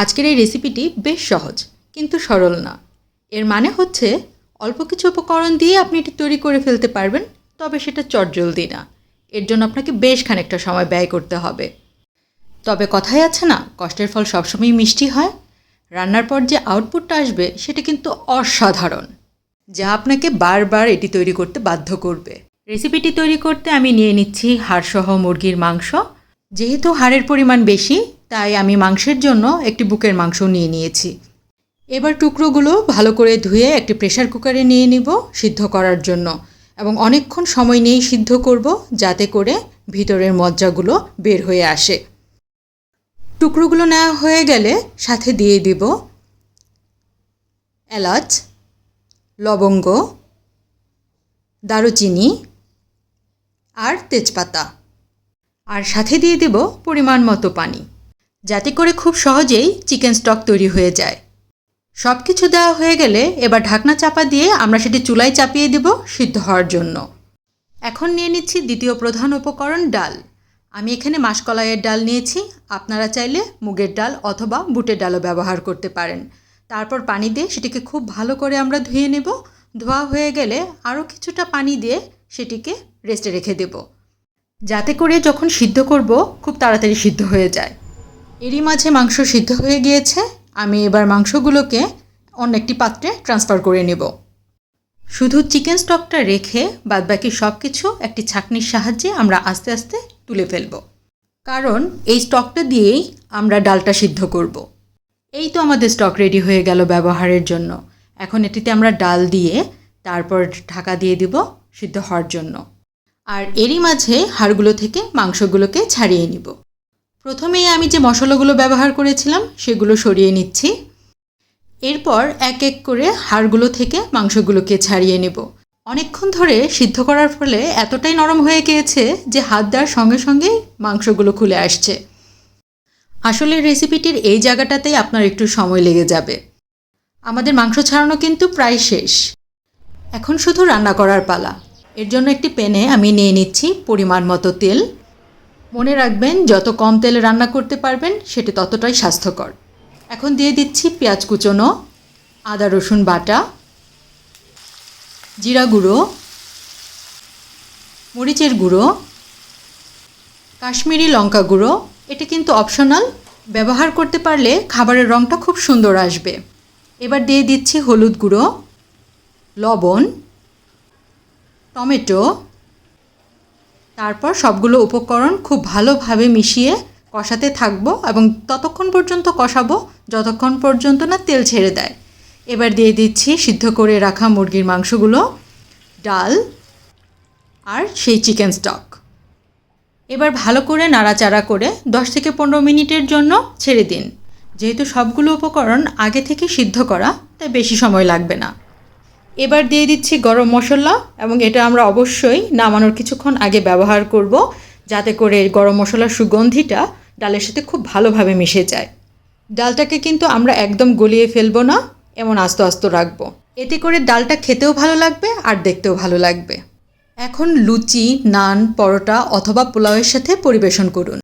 আজকের এই রেসিপিটি বেশ সহজ, কিন্তু সরল না। এর মানে হচ্ছে, অল্প কিছু উপকরণ দিয়ে আপনি এটি তৈরি করে ফেলতে পারবেন, তবে সেটা চটজলদি না। এর জন্য আপনাকে বেশ খানিকটা সময় ব্যয় করতে হবে। তবে কথাই আছে না, কষ্টের ফল সবসময় মিষ্টি হয়। রান্নার পর যে আউটপুটটা আসবে, সেটা কিন্তু অসাধারণ, যা আপনাকে বারবার এটি তৈরি করতে বাধ্য করবে। রেসিপিটি তৈরি করতে আমি নিয়ে নিচ্ছি হাড়সহ মুরগির মাংস। যেহেতু হাড়ের পরিমাণ বেশি তাই আমি মাংসের জন্য একটি বুকের মাংস নিয়ে নিয়েছি। এবার টুকরোগুলো ভালো করে ধুয়ে একটি প্রেশার কুকারে নিয়ে নিব সিদ্ধ করার জন্য এবং অনেকক্ষণ সময় নিয়েই সিদ্ধ করব যাতে করে ভিতরের মজ্জাগুলো বের হয়ে আসে। টুকরোগুলো নেওয়া হয়ে গেলে সাথে দিয়ে দিব এলাচ, লবঙ্গ, দারুচিনি আর তেজপাতা। আর সাথে দিয়ে দেব পরিমাণ মতো পানি। যাতে করে খুব সহজেই চিকেন স্টক তৈরি হয়ে যায়। সব কিছু দেওয়া হয়ে গেলে এবার ঢাকনা চাপা দিয়ে আমরা সেটি চুলায় চাপিয়ে দেব সিদ্ধ হওয়ার জন্য। এখন নিয়ে নিচ্ছি দ্বিতীয় প্রধান উপকরণ ডাল। আমি এখানে মাসকলাইয়ের ডাল নিয়েছি। আপনারা চাইলে মুগের ডাল অথবা বুটের ডালও ব্যবহার করতে পারেন। তারপর পানি দিয়ে সেটিকে খুব ভালো করে আমরা ধুয়ে নেব। ধোয়া হয়ে গেলে আরও কিছুটা পানি দিয়ে সেটিকে রেস্টে রেখে দেব। যাতে করে যখন সিদ্ধ করব, খুব তাড়াতাড়ি সিদ্ধ হয়ে যায়। এরই মাঝে মাংস সিদ্ধ হয়ে গিয়েছে। আমি এবার মাংসগুলোকে অন্য একটি পাত্রে ট্রান্সফার করে নেব। শুধু চিকেন স্টকটা রেখে বাদবাকি সব কিছু একটি ছাঁকনির সাহায্যে আমরা আস্তে আস্তে তুলে ফেলব। কারণ এই স্টকটা দিয়েই আমরা ডালটা সিদ্ধ করব। এই তো আমাদের স্টক রেডি হয়ে গেল ব্যবহারের জন্য। এখন এটিতে আমরা ডাল দিয়ে তারপর ঢাকা দিয়ে দিব সিদ্ধ হওয়ার জন্য। আর এরই মাঝে হাড়গুলো থেকে মাংসগুলোকে ছাড়িয়ে নিব। প্রথমেই আমি যে মশলাগুলো ব্যবহার করেছিলাম, সেগুলো সরিয়ে নিচ্ছি। এরপর এক এক করে হাড়গুলো থেকে মাংসগুলোকে ছাড়িয়ে নেব। অনেকক্ষণ ধরে সিদ্ধ করার ফলে এতটাই নরম হয়ে গিয়েছে যে হাত দেওয়ার সঙ্গে সঙ্গেই মাংসগুলো খুলে আসছে। আসলে রেসিপিটির এই জায়গাটাতেই আপনার একটু সময় লেগে যাবে। আমাদের মাংস ছাড়ানো কিন্তু প্রায় শেষ। এখন শুধু রান্না করার পালা। এর জন্য একটি প্যানে আমি নিয়ে নিচ্ছি পরিমাণ মতো তেল। মনে রাখবেন, যত কম তেলে রান্না করতে পারবেন, সেটি ততটাই স্বাস্থ্যকর। এখন দিয়ে দিচ্ছি পেঁয়াজ কুচোনো, আদা রসুন বাটা, জিরা গুঁড়ো, মরিচের গুঁড়ো, কাশ্মীরি লঙ্কা গুঁড়ো। এটা কিন্তু অপশনাল। ব্যবহার করতে পারলে খাবারের রঙটা খুব সুন্দর আসবে। এবার দিয়ে দিচ্ছি হলুদ গুঁড়ো, লবণ, টমেটো তারপর সবগুলো উপকরণ খুব ভালোভাবে মিশিয়ে কষাতে থাকব এবং ততক্ষণ পর্যন্ত কষাবো, যতক্ষণ পর্যন্ত না তেল ছেড়ে দেয়। এবার দিয়ে দিচ্ছি সিদ্ধ করে রাখা মুরগির মাংসগুলো, ডাল আর সেই চিকেন স্টক। এবার ভালো করে নাড়াচাড়া করে দশ থেকে পনেরো মিনিটের জন্য ছেড়ে দিন। যেহেতু সবগুলো উপকরণ আগে থেকে সিদ্ধ করা, তাই বেশি সময় লাগবে না। এবার দিয়ে দিচ্ছি গরম মশলা এবং এটা আমরা অবশ্যই নামানোর কিছুক্ষণ আগে ব্যবহার করব যাতে করে গরম মশলার সুগন্ধিটা ডালের সাথে খুব ভালোভাবে মিশে যায়। ডালটাকে কিন্তু আমরা একদম গলিয়ে ফেলব না, এমন আস্ত আস্ত রাখব। এতে করে ডালটা খেতেও ভালো লাগবে আর দেখতেও ভালো লাগবে। এখন লুচি, নান, পরোটা অথবা পোলাওয়ের সাথে পরিবেশন করুন।